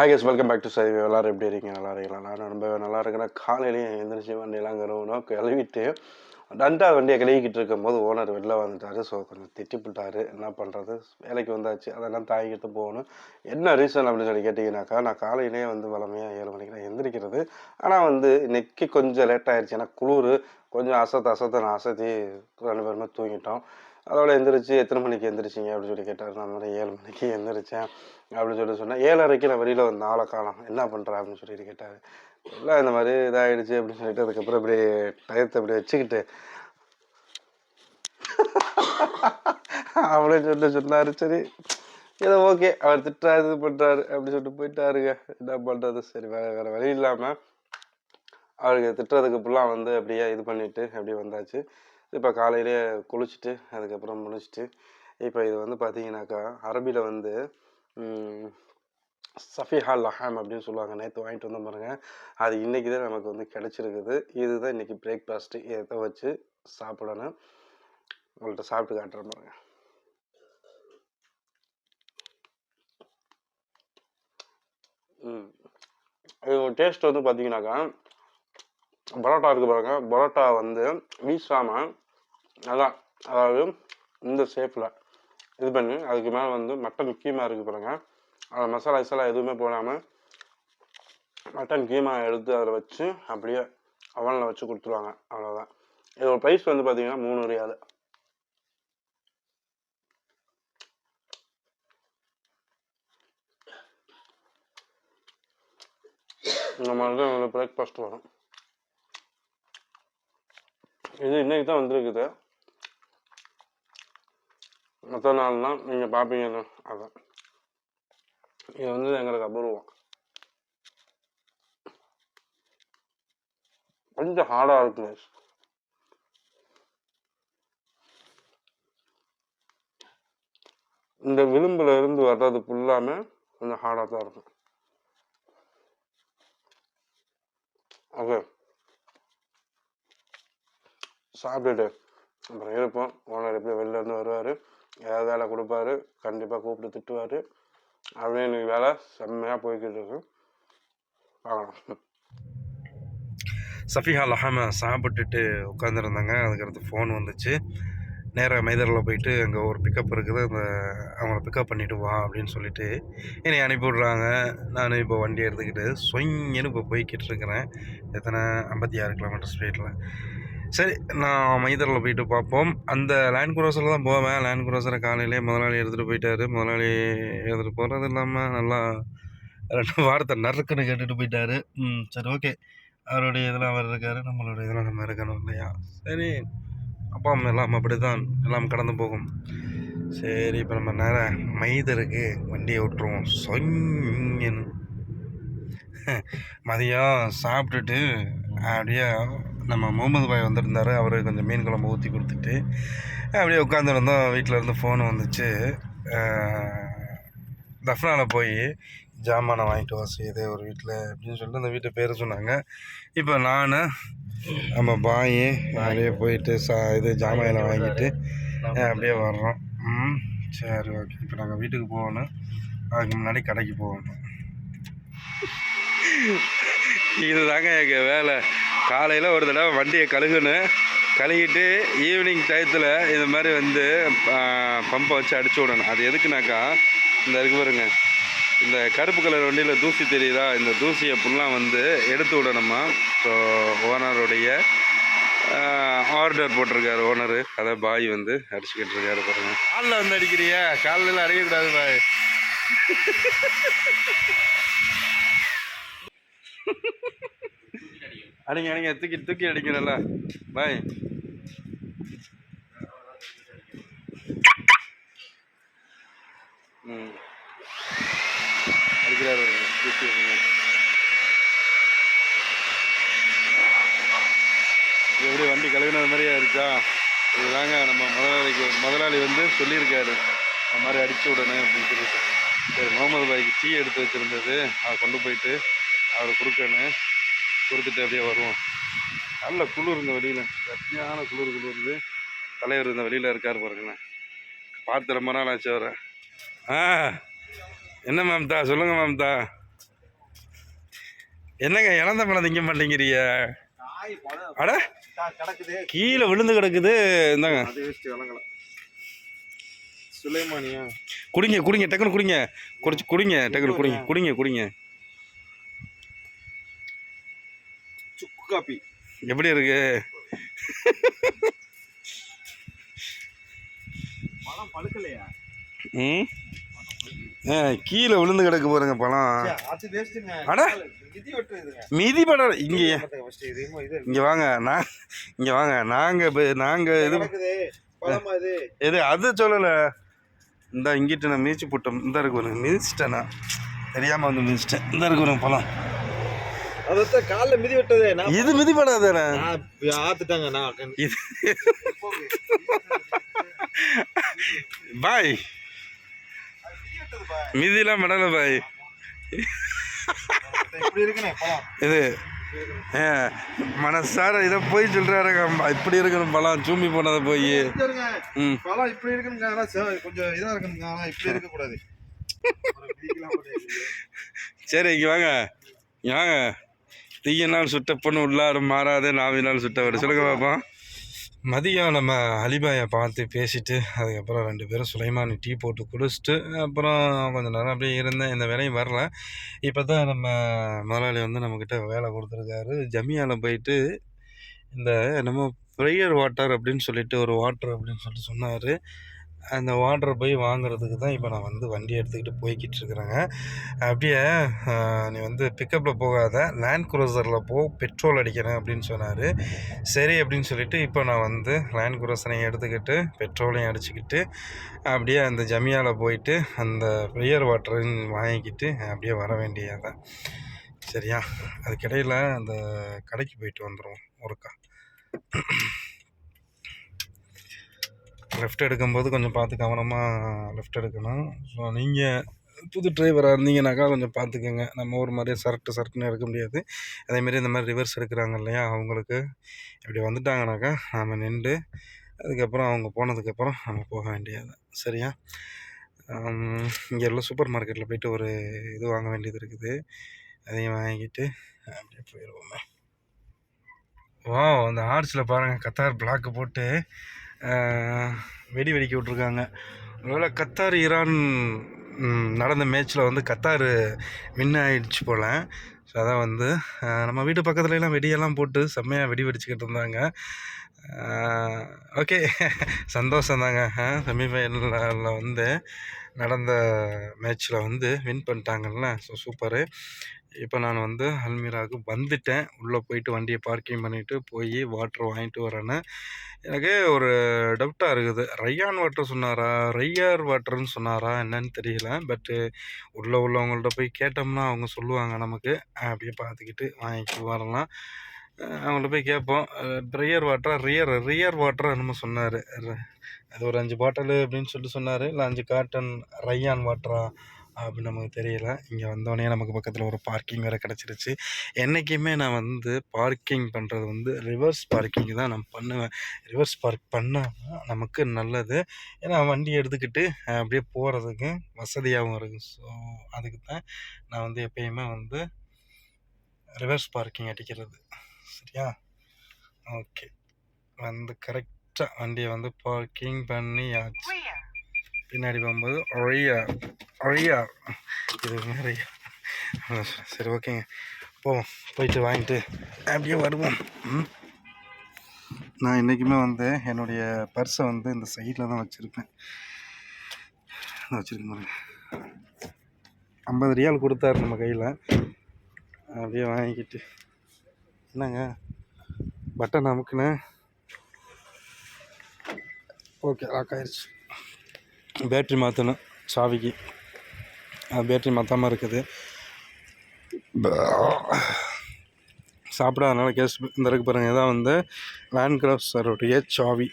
Hi guys welcome back to சரி எல்லாரும் எப்படி இருக்கீங்க? நல்லா இருக்கீங்களா? நான் ரொம்ப நல்லா இருக்கிறேன். காலையிலேயே எந்திரிச்சி வண்டியெல்லாம் கழுவணும் கழுவிட்டு டண்டா வண்டியை கழுவிக்கிட்டு இருக்கும்போது ஓனர் வெளில வந்துட்டாரு. ஸோ கொஞ்சம் திட்டிப்புட்டாரு. என்ன பண்ணுறது வேலைக்கு வந்தாச்சு. அதெல்லாம் தாங்கிட்டு போகணும். என்ன ரீசன் அப்படின்னு சொல்லி கேட்டிங்கனாக்கா நான் காலையிலேயே வந்து வளமையாக ஏழு மணிக்கு நான் எந்திரிக்கிறது. ஆனால் வந்து இன்னைக்கு கொஞ்சம் லேட் ஆயிடுச்சு. ஏன்னா குளிர் கொஞ்சம் அசத்து அசத்தை நான் அசத்தி ரெண்டு பேருமே தூங்கிட்டோம். அதோட எந்திரிச்சு எத்தனை மணிக்கு எந்திரிச்சிங்க? அப்படின்னு சொல்லி கேட்டார். நான் மாதிரி ஏழு மணிக்கு எந்திரிச்சேன் அப்படின்னு சொல்லி சொன்னேன். ஏழரைக்கு நான் வெளியில் வந்த ஆளை காணும். என்ன பண்ணுற அப்படின்னு சொல்லிட்டு கேட்டார். இல்லை இந்த மாதிரி இதாகிடுச்சு அப்படின்னு சொல்லிட்டு அதுக்கப்புறம் இப்படி டயத்தை இப்படி வச்சுக்கிட்டு அப்படின்னு சொல்லிட்டு சொன்னார். சரி ஏதோ ஓகே. அவர் திட்டுறாரு இது பண்ணுறாரு அப்படின்னு சொல்லிட்டு போயிட்டாருங்க. என்ன பண்ணுறது சரி வேறு வேறு வழி இல்லாமல் அவளுக்கு திட்டுறதுக்கு ஃபுல்லாக வந்து அப்படியே இது பண்ணிவிட்டு அப்படியே வந்தாச்சு. இப்போ காலையிலேயே குளிச்சுட்டு அதுக்கப்புறம் முடிச்சுட்டு இப்போ இது வந்து பார்த்தீங்கன்னாக்கா அரபியில் வந்து சஃபிஹா லஹாம் அப்படின்னு சொல்லுவாங்க. நேற்று வாங்கிட்டு வந்த பாருங்க. அது இன்றைக்கி தான் நமக்கு வந்து கிடச்சிருக்குது. இதுதான் இன்றைக்கி பிரேக்ஃபாஸ்ட்டு இதை வச்சு சாப்பிடணும். உங்கள்கிட்ட சாப்பிட்டு காட்டுறேன் பாருங்க. ம். இது டேஸ்ட் வந்து பார்த்தீங்கன்னாக்கா பரோட்டா இருக்குது பாருங்க. பரோட்டா வந்து வீசாமல் நல்லா அதாவது இந்த ஷேப்பில் இது பண்ணி அதுக்கு மேலே வந்து மட்டன் கீமா இருக்குது பாருங்க. அதில் மசாலா கிசாலா எதுவுமே போடாமல் மட்டன் கீமா எடுத்து அதில் வச்சு அப்படியே அவனில் வச்சு கொடுத்துருவாங்க. அவ்வளோதான் இதோட ப்ரைஸ் வந்து பார்த்தீங்கன்னா மூணு ரியாலு இந்த மாதிரி தான் பிரேக்ஃபாஸ்ட் வரும். இது இன்னைக்கு தான் வந்திருக்குது. மற்ற நாள்லாம் நீங்கள் பார்ப்பீங்க அதான். இது வந்து எங்களுக்கு அபூர்வம். கொஞ்சம் ஹார்டாக இருக்கு இந்த விளிம்புல இருந்து வர்றது ஃபுல்லாமே கொஞ்சம் ஹார்டாக தான் இருக்கும். ஓகே சாப்பிட்டுட்டு அப்புறம் இருப்போம். ஓனர் எப்படி வெளிலேருந்து வருவார். ஏதாவது வேலை கொடுப்பாரு. கண்டிப்பாக கூப்பிட்டு திட்டுவார். அப்படியே எனக்கு வேலை செம்மையாக போய்கிட்டு இருக்கும் பார்க்கலாம். சஃபிஹா லஹாம சாப்பிட்டுட்டு உட்காந்துருந்தாங்க அதுக்கடுத்து ஃபோன் வந்துச்சு. நேராக மைதரில் போயிட்டு அங்கே ஒரு பிக்கப் இருக்குது. அந்த அவங்கள பிக்கப் பண்ணிவிட்டு வா அப்படின்னு சொல்லிட்டு என்னை அனுப்பி விட்றாங்க. நான் இப்போ வண்டி எடுத்துக்கிட்டு சொங்கன்னு இப்போ போய்கிட்டு இருக்கிறேன். எத்தனை ஐம்பத்தி ஆறு கிலோமீட்டர் ஸ்பீடில் சரி நான் மைதரில் போயிட்டு பார்ப்போம். அந்த லேண்ட் குரோசரில் தான் போவேன். லேண்ட் குரோசரை காலையிலே முதலாளி எடுத்துகிட்டு போயிட்டாரு. முதலாளி எடுத்துகிட்டு போகிறது இல்லாமல் நல்லா ரெண்டு வார்த்தை நறுக்குன்னு கேட்டுட்டு போயிட்டாரு. ம் சரி ஓகே. அவருடைய இதில் அவர் இருக்கார் நம்மளுடைய இதில் நம்ம இருக்கணும் இல்லையா? சரி அப்பா அம்மா எல்லாம் அப்படி தான் எல்லாம் கடந்து போகும். சரி இப்போ நம்ம நேரம் மைதருக்கு வண்டியை விட்டுருவோம். சொங்கன்னு. மதியம் சாப்பிட்டுட்டு அப்படியே நம்ம முகமது பாய் வந்திருந்தார். அவர் கொஞ்சம் மீன் குழம்பு ஊற்றி கொடுத்துட்டு அப்படியே உட்காந்துருந்தோம் வீட்டில் இருந்து ஃபோன் வந்துச்சு. தஃப்னாவில் போய் ஜாமானை வாங்கிட்டு வா செய்யுது ஒரு வீட்டில் அப்படின்னு சொல்லிட்டு அந்த வீட்டு பேர் சொன்னாங்க. இப்போ நான் நம்ம பாய் அப்படியே போயிட்டு சா இது ஜாமானை வாங்கிட்டு அப்படியே வர்றோம். ம் சரி ஓகே. இப்போ நாங்கள் வீட்டுக்கு போகணும். அதுக்கு முன்னாடி கடைக்கு போகணும். இதுதாங்க எங்கள் வேலை. காலையில் ஒரு தடவை வண்டியை கழுகுன்னு கழுகிட்டு ஈவினிங் டயத்தில் இது மாதிரி வந்து பம்பை வச்சு அடிச்சு விடணும். அது எதுக்குனாக்கா இந்த இருக்கு பாருங்க. இந்த கருப்பு கலர் வண்டியில் தூசி தெரியுதா? இந்த தூசியை ஃபுல்லாக வந்து எடுத்து விடணுமா? ஸோ ஓனருடைய ஆர்டர் போட்டிருக்காரு. ஓனரு அதை பாய் வந்து அடிச்சுக்கிட்டு இருக்காரு பாருங்க. காலில் வந்து அடிக்கிறியா? காலில் அடிக்கக்கூடாது பாய். அடிங்க அடிங்க தூக்கி தூக்கி அடிக்கிறல்ல பாய். ம். அடிக்கிறாரு தூக்கி எப்படி வண்டி கழுவினது மாதிரியா இருக்கா இதுதாங்க நம்ம முதலாளிக்கு முதலாளி வந்து சொல்லியிருக்காரு. அந்த மாதிரி அடிச்சு விடணும் அப்படின்னு சொல்லிட்டு. சரி முகமது பாய்க்கு டீ எடுத்து வச்சுருந்தது. அதை கொண்டு போயிட்டு அவரை கொடுக்கணும் கொடுத்துட்டு அப்படியே வருவோம். நல்ல குளிருங்க வெளியில். கட்டியான குளிர் குளிருது தலைவர் இந்த வெளியில் இருக்கார் பாருங்களேன். பார்த்து ரொம்ப நாள் ஆச்சு அவரை. ஆ என்ன மேம்தா? சொல்லுங்கள் மேம்தா. என்னங்க இழந்த பழம் திங்க மாட்டேங்கிறிய அட கீழே விழுந்து கிடக்குது. இந்தாங்க. சுலைமானியா? குடிங்க குடிங்க டக்குனு குடிங்க. குடிச்சு குடிங்க டக்குனு குடிங்க. குடிங்க குடிங்க. சுக்கு காப்பி எப்படி இருக்கு? பழம் பழுக்கலையா? ம்? கீழே விழுந்து கிடக்கு பாருங்க பழம். அட. மிதி படம் இங்கே இங்கே வாங்க நான் இங்கே வாங்க. நாங்கள் நாங்கள் இது எது அது சொல்லலை. இந்த இங்கிட்டு நான் மிதிச்சு போட்டோம். இந்த இருக்கு மிதிச்சிட்டேன் நான். தெரியாமல் வந்து மிதிச்சிட்டேன் இந்த இருக்கு பழம். அதான் கால்ல மிதி வெட்டது. நான் இது மிதிப்படாதானே? நான் ஆத்துட்டாங்க நான். இது பாய். மிதிலாம் படல பாய். இது மனசார இதை போய் சொல்கிறாருங்க இப்படி இருக்கணும் பழம் சூம்பி போனதை போய். பழம் இப்படி இருக்குங்க கொஞ்சம் இதா இருக்குங்க ஆனா இப்படி இருக்க கூடாது சரி இங்கே வாங்க. இங்கே வாங்க. தீயினால் சுட்ட பொண்ணு உள்ளாரும் மாறாது நாவினால் சுட்டவர் சொல்லுங்க பார்ப்போம் மதியம் நம்ம அலிபாயை பார்த்து பேசிட்டு அதுக்கப்புறம் ரெண்டு பேரும் சுலைமானி டீ போட்டு குடிச்சிட்டு அப்புறம் கொஞ்ச நேரம் அப்படியே இருந்தேன். இந்த வேலையும் வரல. இப்போ தான் நம்ம முதலாளி வந்து நம்மக்கிட்ட வேலை கொடுத்துருக்காரு. ஜமியாவில் போயிட்டு இந்த நம்ம ப்ரேயர் வாட்டர் அப்படின்னு சொல்லிட்டு ஒரு வாட்டர் அப்படின்னு சொல்லிட்டு சொன்னார். அந்த வாட்டரை போய் வாங்குறதுக்கு தான் இப்போ நான் வந்து வண்டி எடுத்துக்கிட்டு போய்கிட்டு இருக்கிறேங்க அப்படியே நீ வந்து பிக்கப்பில் போகாத லேண்ட் குரோசரில் போ பெட்ரோல் அடிக்கிறேன் அப்படின்னு சொன்னார். சரி அப்படின்னு சொல்லிவிட்டு இப்போ நான் வந்து லேண்ட் குரோசரையும் எடுத்துக்கிட்டு பெட்ரோலையும் அடிச்சுக்கிட்டு அப்படியே அந்த ஜமியாவில் போயிட்டு அந்த ப்ரேயர் வாட்டரையும் வாங்கிக்கிட்டு அப்படியே வர வேண்டியதான் சரியா? அதுக்கிடையில் அந்த கடைக்கு போயிட்டு வந்துடுவோம் ஒருக்கா. லெஃப்ட் எடுக்கும்போது கொஞ்சம் பார்த்து கவனமாக லெஃப்ட் எடுக்கணும். ஸோ நீங்கள் புது டிரைவராக இருந்தீங்கனாக்கா கொஞ்சம் பார்த்துக்கோங்க. நம்ம ஒரு மாதிரியே சரட்டு சரட்டுன்னு எடுக்க முடியாது. அதேமாரி இந்த மாதிரி ரிவர்ஸ் எடுக்கிறாங்க இல்லையா அவங்களுக்கு. இப்படி வந்துட்டாங்கனாக்கா நாம் நின்று அதுக்கப்புறம் அவங்க போனதுக்கப்புறம் நம்ம போக வேண்டியது. சரியா? இங்கே உள்ள சூப்பர் மார்க்கெட்டில் போயிட்டு ஒரு இது வாங்க வேண்டியது இருக்குது. அதையும் வாங்கிட்டு அப்படியே போயிடுவோமே. வா அந்த ஆர்ச்சில் பாருங்கள் கத்தார் பிளாக்கு போட்டு வெடி வெடிக்க விட்ருக்காங்க ஒருவேளை கத்தார் ஈரான் நடந்த மேட்ச்சில் வந்து கத்தார் வின் ஆகிடுச்சு போல். ஸோ அதான் வந்து நம்ம வீட்டு பக்கத்துலலாம் வெடியெல்லாம் போட்டு செம்மையாக வெடி வெடிச்சுக்கிட்டு இருந்தாங்க. ஓகே. சந்தோஷம் தாங்க. செமிஃபைனலில் வந்து நடந்த மேட்ச்சில் வந்து வின் பண்ணிட்டாங்கல்ல. ஸோ சூப்பரு இப்போ நான் வந்து அல்மீராவுக்கு வந்துட்டேன். உள்ளே போயிட்டு வண்டியை பார்க்கிங் பண்ணிவிட்டு போய் வாட்டர் வாங்கிட்டு வரேன்னு. எனக்கு ஒரு டவுட்டாக இருக்குது. ரையான் வாட்டர் சொன்னாரா? ரையார் வாட்டர்னு சொன்னாரா? என்னன்னு தெரியல. பட்டு உள்ளே உள்ளவங்கள்ட்ட போய் கேட்டோம்னா அவங்க சொல்லுவாங்க நமக்கு. அப்படியே பார்த்துக்கிட்டு வாங்கிட்டு வரலாம். அவங்கள்ட்ட போய் கேட்போம். ரியர் வாட்டரா? ரியர் ரியர் வாட்டரா என்னமோ சொன்னார். அது ஒரு அஞ்சு பாட்டிலு அப்படின்னு சொல்லிட்டு சொன்னார். இல்லை அஞ்சு காட்டன் ரையான் வாட்டரா? அப்படின்னு நமக்கு தெரியல. இங்கே வந்தோடனே நமக்கு பக்கத்தில் ஒரு பார்க்கிங் வேறு கிடச்சிருச்சு. என்றைக்குமே நான் வந்து பார்க்கிங் பண்ணுறது வந்து ரிவர்ஸ் பார்க்கிங் தான் நான் பண்ணுவேன். ரிவர்ஸ் பார்க் பண்ணால் நமக்கு நல்லது. ஏன்னா வண்டி எடுத்துக்கிட்டு அப்படியே போகிறதுக்கு வசதியாகவும் இருக்கும் ஸோ அதுக்கு தான் நான் வந்து எப்பயுமே வந்து ரிவர்ஸ் பார்க்கிங் அடிக்கிறது. சரியா? ஓகே வந்து கரெக்டாக வண்டியை வந்து பார்க்கிங் பண்ணியாச்சு. பின்னாடி போகும்போது ஒழியா ஒழியா இது நிறையா சரி ஓகேங்க போவோம். போயிட்டு வாங்கிட்டு அப்படியே வருவோம். நான் என்றைக்குமே வந்து என்னுடைய பர்ஸை வந்து இந்த சைடில் தான் வச்சுருப்பேன். வச்சுருக்கேன் பாருங்க. ஐம்பது ரியால் கொடுத்தாரு நம்ம கையில். அப்படியே வாங்கிக்கிட்டு என்னங்க? பட்டன் அமுக்குன்னு ஓகே லாக் ஆயிடுச்சு பேட்ரி மாற்றணும் சாவிக்கு. அது பேட்ரி மாற்றாமல் இருக்குது. சாப்பிடாதனால கேஸ் இந்த இருக்கு பாருங்கள் இதான் வந்து லேண்ட் கிராஃப்டருடைய சாவி.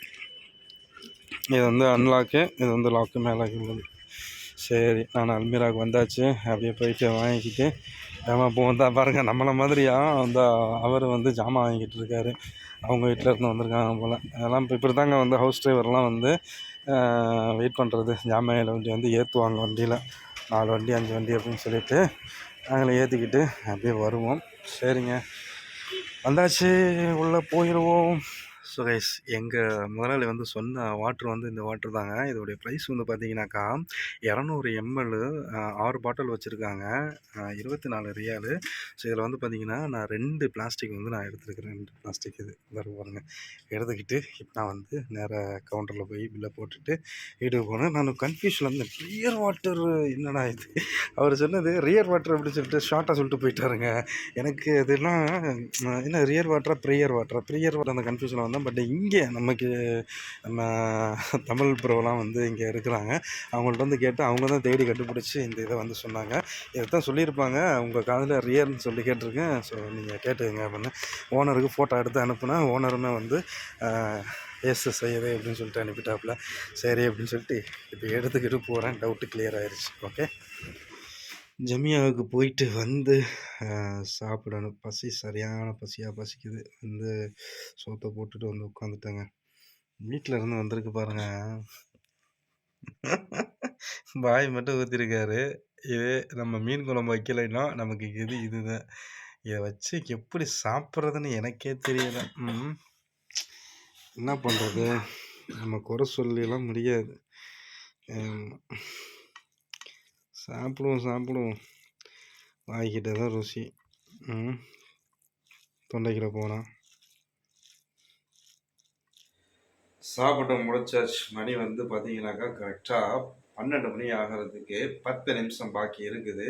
இது வந்து அன்லாக்கு இது வந்து லாக்கு மேலே உள்ளது சரி நான் அல்மீராவுக்கு வந்தாச்சு. அப்படியே போயிட்டு வாங்கிக்கிட்டு ஏமா இப்போ வந்தால் பாருங்கள் நம்மளை மாதிரியா அந்த அவர் வந்து ஜாமான் வாங்கிக்கிட்டு இருக்காரு. அவங்க வீட்டில் இருந்து வந்திருக்காங்க போல். அதெல்லாம் இப்போ இப்படி தாங்க வந்து ஹவுஸ் டிரைவர்லாம் வந்து வெயிட் பண்ணுறது ஜாமையில் வண்டி வந்து ஏற்றுவாங்க வண்டியில். நாலு வண்டி அஞ்சு வண்டி அப்படின்னு சொல்லிட்டு நாங்களே ஏற்றிக்கிட்டு அப்படியே வருவோம். சரிங்க. வந்தாச்சு. உள்ளே போயிடுவோம் ஸோ கைஸ் எங்கள் முதலாளி வந்து சொன்ன வாட்ரு வந்து இந்த வாட்ரு தாங்க. இதோடைய ப்ரைஸ் வந்து பார்த்தீங்கன்னாக்கா இரநூறு எம்எல் ஆறு பாட்டில் வச்சுருக்காங்க. இருபத்தி நாலு ரியாலு ஸோ இதில் வந்து பார்த்தீங்கன்னா நான் ரெண்டு பிளாஸ்டிக் வந்து நான் எடுத்துருக்கிறேன். ரெண்டு பிளாஸ்டிக் இது. வேறு பாருங்க. எடுத்துக்கிட்டு இப்போ நான் வந்து நேராக கவுண்டரில் போய் பில்லை போட்டுட்டு வீட்டுக்கு போனேன். நான் கன்ஃபியூஷனில் இருந்தேன். ரியர் வாட்டர் என்னடா இது? அவர் சொன்னது ரியர் வாட்டர் அப்படின்னு சொல்லிட்டு ஷார்ட்டாக சொல்லிட்டு போயிட்டாருங்க. எனக்கு அதெல்லாம் என்ன ரியர் வாட்டரா ப்ரியர் வாட்டரா ப்ரியர் வாட்டர் அந்த கன்ஃபியூஷனில் வந்தால் பட் இங்கே நமக்கு நம்ம தமிழ் ப்ரோலாம் வந்து இங்கே இருக்கிறாங்க. அவங்கள்ட்ட வந்து கேட்டு அவங்க தான் தேடி கண்டுபிடிச்சி இந்த இதை வந்து சொன்னாங்க. இதை தான் சொல்லியிருப்பாங்க. உங்கள் காதில் ரியர்னு சொல்லி கேட்டிருக்கேன். ஸோ நீங்கள் கேட்டுக்கங்க அப்படின்னு ஓனருக்கு ஃபோட்டோ எடுத்து அனுப்புனா ஓனருமே வந்து எஸ் செய்யுது அப்படின்னு சொல்லிட்டு அனுப்பிட்டாப்புல. சரி அப்படின்னு சொல்லிட்டு இப்போ எடுத்துக்கிட்டு போகிறேன் டவுட்டு கிளியர் ஆயிடுச்சு ஓகே ஜமியாவுக்கு போயிட்டு வந்து சாப்பிடணும். பசி சரியான பசியாக பசிக்குது. வந்து சோத்தை போட்டுட்டு வந்து உட்காந்துட்டேங்க. வீட்டில் இருந்து வந்திருக்கு பாருங்க. பாய் மட்டும் ஊற்றிருக்காரு இது நம்ம மீன் குழம்பு வைக்கலைன்னா நமக்கு இது இதுதான். இதை வச்சு எப்படி சாப்பிட்றதுன்னு எனக்கே தெரியல. ம். என்ன பண்ணுறது நம்ம குறை சொல்லிலாம் முடியாது. சாப்பிடுவோம் சாப்பிடுவோம். வாய்க்கிட்ட தான் ருசி. ம். தொண்டைக்கிட்ட போனால் சாப்பிட்டு முடிச்சாச்சு. மணி வந்து பார்த்தீங்கன்னாக்கா கரெக்டாக பன்னெண்டு மணி ஆகிறதுக்கு பத்து நிமிஷம் பாக்கி இருக்குது.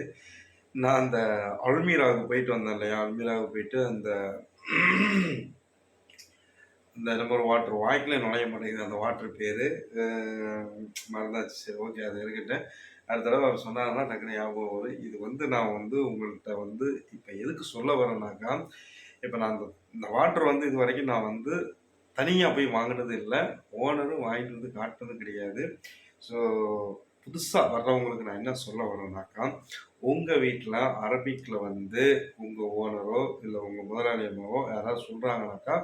நான் அந்த அல்மீராவுக்கு போயிட்டு வந்தேன் இல்லையா? அல்மீராவுக்கு போயிட்டு அந்த இந்த நம்பர் வாட்டர் வாய்க்கில் நுழைய மாட்டேங்குது. அந்த வாட்டர் பேர் மறந்தாச்சு. சரி ஓகே அது இருக்கட்டும். அடுத்த தடவை அவர் சொன்னார்னா டக்குனு ஞாபகம் வரும். இது வந்து நான் வந்து உங்கள்கிட்ட வந்து இப்போ எதுக்கு சொல்ல வரேன்னாக்கா இப்போ நான் அந்த இந்த வாட்டர் வந்து இது வரைக்கும் நான் வந்து தனியாக போய் வாங்கினது இல்லை. ஓனரும் வாங்கிட்டு வந்து காட்டினது கிடையாது. ஸோ புதுசாக வர்றவங்களுக்கு நான் என்ன சொல்ல வரேன்னாக்கா உங்கள் வீட்டில் அரபிக்கில் வந்து உங்கள் ஓனரோ இல்லை உங்கள் முதலாளி அம்மாவோ யாராவது சொல்கிறாங்கனாக்கா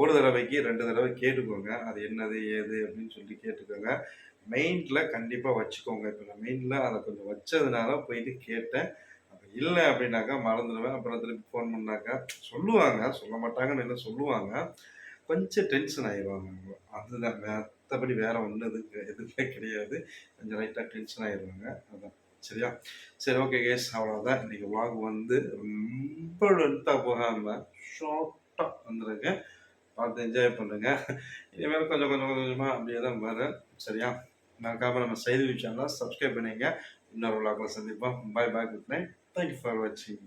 ஒரு தடவைக்கு ரெண்டு தடவை கேட்டுக்கோங்க. அது என்னது ஏது அப்படின்னு சொல்லி கேட்டுக்கோங்க. மெயினில் கண்டிப்பாக வச்சுக்கோங்க. இப்போ நான் மெயினில் அதை கொஞ்சம் வச்சதுனால போயிட்டு கேட்டேன். அப்போ இல்லை அப்படின்னாக்கா மறந்துடுவேன். அப்புறம் திருப்பி ஃபோன் பண்ணாக்கா சொல்லுவாங்க. சொல்ல மாட்டாங்கன்னு இல்லை சொல்லுவாங்க? கொஞ்சம் டென்ஷன் ஆயிடுவாங்க. அதுதான். மற்றபடி வேற ஒன்றும் எதுக்கு எதுவுமே கிடையாது. கொஞ்சம் லைட்டாக டென்ஷன் ஆயிடுவாங்க. அதான். சரியா? சரி ஓகே கேஸ் அவ்வளோதான் இன்றைக்கி வாக் வந்து ரொம்ப லென்த்தாக போகாமல் ஷார்ட்டாக வந்துருங்க பார்த்து என்ஜாய் பண்ணுங்க. இனிமேல் கொஞ்சம் கொஞ்சம் கொஞ்சமாக அப்படியே தான் வரேன் சரியா? மறக்காமல் நம்ம செய்தி சேனலை சப்ஸ்கிரைப் பண்ணிங்க இன்னொரு vlogல சந்திப்போம். Bye bye good night thank you for வாட்சிங்